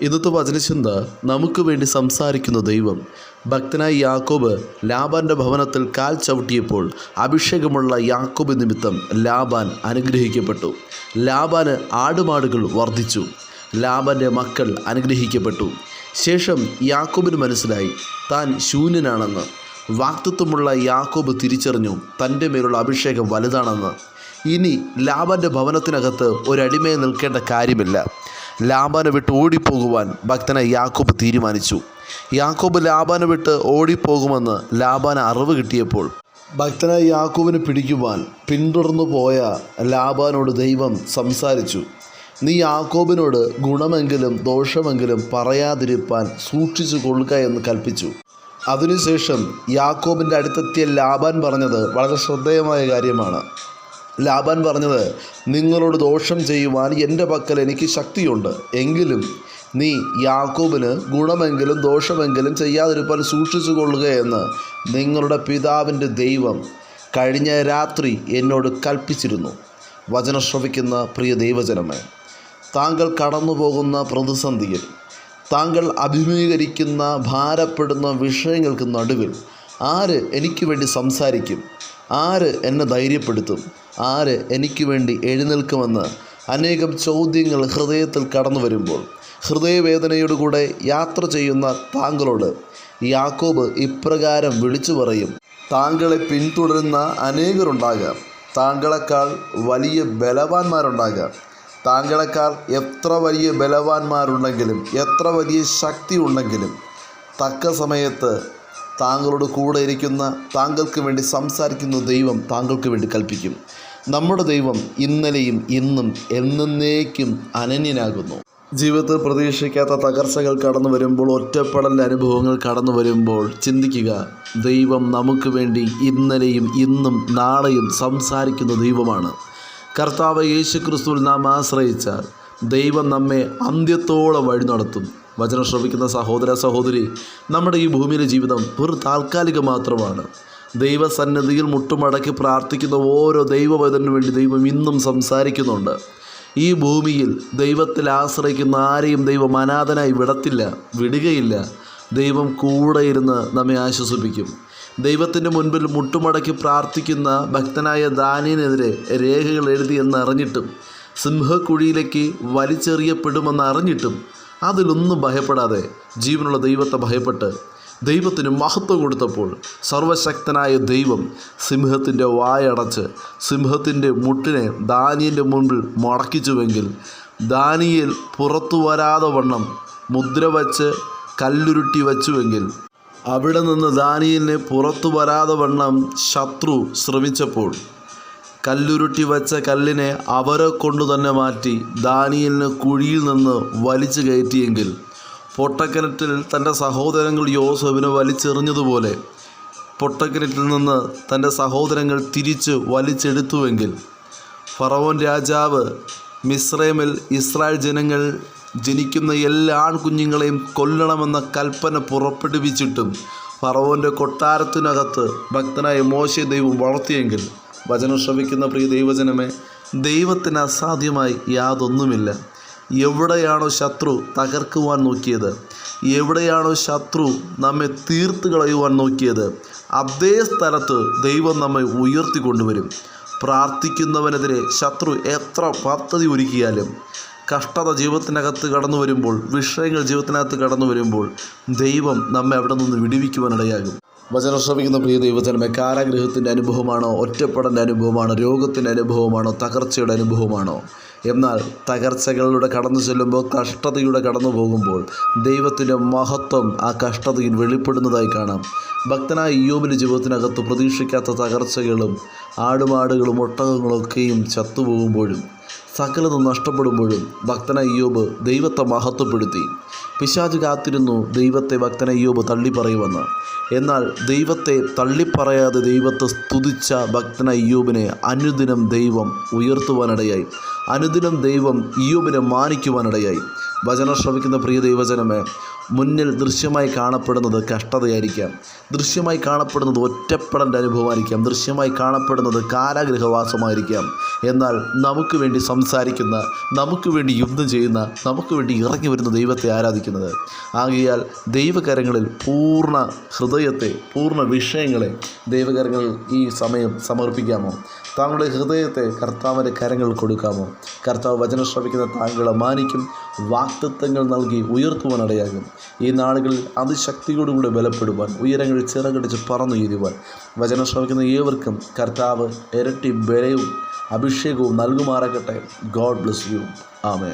ഇന്നത്തെ വചനചിന്ത നമുക്ക് വേണ്ടി സംസാരിക്കുന്ന ദൈവം ഭക്തനായ യാക്കോബ് ലാബാന്റെ ഭവനത്തിൽ കാൽ ചവിട്ടിയപ്പോൾ അഭിഷേകമുള്ള യാക്കോബ് നിമിത്തം ലാബാൻ അനുഗ്രഹിക്കപ്പെട്ടു. ലാബാന് ആടുമാടുകൾ വർദ്ധിച്ചു. ലാബാന്റെ മക്കൾ അനുഗ്രഹിക്കപ്പെട്ടു. ശേഷം യാക്കോബിന് മനസ്സിലായി താൻ ശൂന്യനാണെന്ന്. വാക്തത്വമുള്ള യാക്കോബ് തിരിച്ചറിഞ്ഞു തന്റെ മേലുള്ള അഭിഷേകം വലുതാണെന്ന്. ഇനി ലാബാന്റെ ഭവനത്തിനകത്ത് ഒരടിമയെ നിൽക്കേണ്ട കാര്യമില്ല. ലാബാനെ വിട്ട് ഓടിപ്പോകുവാൻ ഭക്തനെ യാക്കോബ് തീരുമാനിച്ചു. യാക്കോബ് ലാബാനെ വിട്ട് ഓടിപ്പോകുമെന്ന് ലാബാന് അറിവ് കിട്ടിയപ്പോൾ ഭക്തനായ യാക്കോബിനെ പിടിക്കുവാൻ പിന്തുടർന്നു പോയ ലാബാനോട് ദൈവം സംസാരിച്ചു. നീ യാക്കോബിനോട് ഗുണമെങ്കിലും ദോഷമെങ്കിലും പറയാതിരിപ്പാൻ സൂക്ഷിച്ചു കൊള്ളുക എന്ന് കൽപ്പിച്ചു. അതിനുശേഷം യാക്കോബിന്റെ അടുത്തെത്തിയ ലാബാൻ പറഞ്ഞത് വളരെ ശ്രദ്ധേയമായ കാര്യമാണ്. ലാബാൻ പറഞ്ഞത് നിങ്ങളോട് ദോഷം ചെയ്യുവാൻ എന്റെ പക്കൽ എനിക്ക് ശക്തിയുണ്ട്. എങ്കിലും നീ യാക്കൂബിന് ഗുണമെങ്കിലും ദോഷമെങ്കിലും ചെയ്യാതിരുപ്പാൻ സൂക്ഷിച്ചു കൊള്ളുക എന്ന് നിങ്ങളുടെ പിതാവിന്റെ ദൈവം കഴിഞ്ഞ രാത്രി എന്നോട് കൽപ്പിച്ചിരുന്നു. വചനം ശ്രവിക്കുന്ന പ്രിയ ദൈവജനമേ താങ്കൾ കടന്നു പോകുന്ന പ്രതിസന്ധിയിൽ താങ്കൾ അഭിമുഖീകരിക്കുന്ന ഭാരപ്പെടുന്ന വിഷയങ്ങൾക്ക് നടുവിൽ ആര് എനിക്ക് വേണ്ടി സംസാരിക്കും? ആര് എന്നെ ധൈര്യപ്പെടുത്തും? ആര് എനിക്ക് വേണ്ടി എഴുന്നേൽക്കുമെന്ന് അനേകം ചോദ്യങ്ങൾ ഹൃദയത്തിൽ കടന്നു വരുമ്പോൾ ഹൃദയവേദനയോടുകൂടെ യാത്ര ചെയ്യുന്ന താങ്കളോട് യാക്കോബ് ഇപ്രകാരം വിളിച്ചു പറയും താങ്കളെ പിന്തുടരുന്ന അനേകരുണ്ടാകാം. താങ്കളെക്കാൾ വലിയ ബലവാന്മാരുണ്ടാകാം. താങ്കളെക്കാൾ എത്ര വലിയ ബലവാന്മാരുണ്ടെങ്കിലും എത്ര വലിയ ശക്തി ഉണ്ടെങ്കിലും തക്ക സമയത്ത് താങ്കളോട് കൂടെ ഇരിക്കുന്ന താങ്കൾക്ക് വേണ്ടി സംസാരിക്കുന്ന ദൈവം താങ്കൾക്ക് വേണ്ടി കൽപ്പിക്കും. നമ്മുടെ ദൈവം ഇന്നലെയും ഇന്നും എന്നേക്കും അനന്യനാകുന്നു. ജീവിതത്തിൽ പ്രതീക്ഷിക്കാത്ത തകർച്ചകൾ കടന്നു വരുമ്പോൾ ഒറ്റപ്പെടൽ അനുഭവങ്ങൾ കടന്നു വരുമ്പോൾ ചിന്തിക്കുക ദൈവം നമുക്ക് വേണ്ടി ഇന്നലെയും ഇന്നും നാളെയും സംസാരിക്കുന്ന ദൈവമാണ്. കർത്താവ് യേശു ക്രിസ്തുവിൽ നാം ആശ്രയിച്ചാൽ ദൈവം നമ്മെ അന്ത്യത്തോളം വഴി നടത്തും. വചനം ശ്രവിക്കുന്ന സഹോദര സഹോദരി നമ്മുടെ ഈ ഭൂമിയിലെ ജീവിതം വെറും താൽക്കാലികം മാത്രമാണ്. ദൈവസന്നിധിയിൽ മുട്ടുമടക്കി പ്രാർത്ഥിക്കുന്ന ഓരോ ദൈവവേദനു വേണ്ടി ദൈവം ഇന്നും സംസാരിക്കുന്നുണ്ട്. ഈ ഭൂമിയിൽ ദൈവത്തിൽ ആശ്രയിക്കുന്ന ആരെയും ദൈവം അനാഥനായി വിടത്തില്ല വിടുകയില്ല. ദൈവം കൂടെ ഇരുന്ന് നമ്മെ ആശ്വസിപ്പിക്കും. ദൈവത്തിന്റെ മുൻപിൽ മുട്ടുമടക്കി പ്രാർത്ഥിക്കുന്ന ഭക്തനായ ദാനിയനെതിരെ രേഖകൾ എഴുതി എന്നറിഞ്ഞിട്ടും സിംഹക്കുഴിയിലേക്ക് വലിച്ചെറിയപ്പെടുമെന്ന് അറിഞ്ഞിട്ടും അതിലൊന്നും ഭയപ്പെടാതെ ജീവനുള്ള ദൈവത്തെ ഭയപ്പെട്ട് ദൈവത്തിന് മഹത്വം കൊടുത്തപ്പോൾ സർവശക്തനായ ദൈവം സിംഹത്തിന്റെ വായടച്ച് സിംഹത്തിന്റെ മുട്ടിനെ ദാനിയന്റെ മുൻപിൽ മടക്കിച്ചുവെങ്കിൽ ദാനിയൽ പുറത്തു വരാതെ വണ്ണം മുദ്ര വച്ച് കല്ലുരുട്ടി വച്ചുവെങ്കിൽ അവിടെ നിന്ന് ദാനിയലിനെ പുറത്തു വരാതെ വണ്ണം ശത്രു ശ്രമിച്ചപ്പോൾ കല്ലുരുട്ടി വച്ച കല്ലിനെ അവരെ കൊണ്ടു തന്നെ മാറ്റി ദാനിയലിന് കുഴിയിൽ നിന്ന് വലിച്ചു കയറ്റിയെങ്കിൽ പൊട്ടക്കിണറ്റിൽ തന്റെ സഹോദരങ്ങൾ യോസഫിനെ വലിച്ചെറിഞ്ഞതുപോലെ പൊട്ടക്കിണറ്റിൽ നിന്ന് തന്റെ സഹോദരങ്ങൾ തിരിച്ച് വലിച്ചെടുത്തുവെങ്കിൽ ഫറവോൻ രാജാവ് മിസ്രൈമിൽ ഇസ്രായേൽ ജനങ്ങൾ ജനിക്കുന്ന എല്ലാ ആൺകുഞ്ഞുങ്ങളെയും കൊല്ലണമെന്ന കൽപ്പന പുറപ്പെടുവിച്ചിട്ടും ഫറവോന്റെ കൊട്ടാരത്തിനകത്ത് ഭക്തനായ മോശ ദൈവം വളർത്തിയെങ്കിൽ വചനം ശ്രവിക്കുന്ന പ്രിയ ദൈവജനമേ ദൈവത്തിന് അസാധ്യമായി യാതൊന്നുമില്ല. എവിടെയാണോ ശത്രു തകർക്കുവാൻ നോക്കിയത്? എവിടെയാണോ ശത്രു നമ്മെ തീർത്ത് കളയുവാൻ നോക്കിയത്? അതേ സ്ഥലത്ത് ദൈവം നമ്മെ ഉയർത്തി കൊണ്ടുവരും. പ്രാർത്ഥിക്കുന്നവനെതിരെ ശത്രു എത്ര പദ്ധതി ഒരുക്കിയാലും കഷ്ടത ജീവിതത്തിനകത്ത് കടന്നു വരുമ്പോൾ വിഷയങ്ങൾ ജീവിതത്തിനകത്ത് കടന്നു വരുമ്പോൾ ദൈവം നമ്മെ അവിടെ നിന്ന് വിടിവിക്കുവാനിടയാകും വചനം ശ്രമിക്കുന്ന പ്രിയ ദൈവജനമേ കാരാഗ്രഹത്തിന്റെ അനുഭവമാണോ ഒറ്റപ്പെടന്റെ അനുഭവമാണോ രോഗത്തിന്റെ അനുഭവമാണോ തകർച്ചയുടെ അനുഭവമാണോ? എന്നാൽ തകർച്ചകളിലൂടെ കടന്നു ചെല്ലുമ്പോൾ കഷ്ടതയുടെ കടന്നു പോകുമ്പോൾ ദൈവത്തിന്റെ മഹത്വം ആ കഷ്ടതയിൽ വെളിപ്പെടുന്നതായി കാണാം. ഭക്തനായ യോബിന്റെ ജീവിതത്തിനകത്ത് പ്രതീക്ഷിക്കാത്ത തകർച്ചകളും ആടുമാടുകളും ഒട്ടകങ്ങളൊക്കെയും ചത്തുപോകുമ്പോഴും സകലതും നഷ്ടപ്പെടുമ്പോഴും ഭക്തനായ യോബ് ദൈവത്തെ മഹത്വപ്പെടുത്തി. പിശാജ് കാത്തിരുന്നു ദൈവത്തെ ഭക്തനായ യോബ് തള്ളിപ്പറയുമെന്ന്. എന്നാൽ ദൈവത്തെ തള്ളിപ്പറയാതെ ദൈവത്തെ സ്തുതിച്ച ഭക്തനായ യോബിനെ അനുദിനം ദൈവം ഉയർത്തുവാനിടയായി. അനുദിനം ദൈവം ഇയ്യോബിനെ മാനിക്കുവാനിടയായി. വചനം ശ്രമിക്കുന്ന പ്രിയ ദൈവജനമേ മുന്നിൽ ദൃശ്യമായി കാണപ്പെടുന്നത് കഷ്ടതയായിരിക്കാം. ദൃശ്യമായി കാണപ്പെടുന്നത് ഒറ്റപ്പെടേണ്ട അനുഭവമായിരിക്കാം. ദൃശ്യമായി കാണപ്പെടുന്നത് കാരാഗ്രഹവാസമായിരിക്കാം എന്നാൽ നമുക്ക് വേണ്ടി സംസാരിക്കുന്ന നമുക്ക് വേണ്ടി യുദ്ധം ചെയ്യുന്ന നമുക്ക് വേണ്ടി ഇറങ്ങി വരുന്ന ദൈവത്തെ ആരാധിക്കുന്നത്. ആകയാൽ ദൈവകരങ്ങളിൽ പൂർണ ഹൃദയത്തെ പൂർണ വിഷയങ്ങളെ ദൈവകരങ്ങളിൽ ഈ സമയം സമർപ്പിക്കാമോ? താങ്കളുടെ ഹൃദയത്തെ കർത്താവിന്റെ കരങ്ങൾ കൊടുക്കാമോ? കർത്താവ് വചനം ശ്രമിക്കുന്ന താങ്കളെ മാനിക്കും വാക്തത്വങ്ങൾ നൽകി ഉയർത്തുവാനിടയാകും. ഈ നാളുകളിൽ അതിശക്തിയോടുകൂടി ബലപ്പെടുവാൻ ഉയരങ്ങൾ ചിറകടിച്ച് പറന്നുയരുവാൻ വചനം ശ്രമിക്കുന്ന ഏവർക്കും കർത്താവ് ഇരട്ടി ബലവും അഭിഷേകവും നൽകുമാറാകട്ടെ. ഗോഡ് ബ്ലസ് യു ആമേ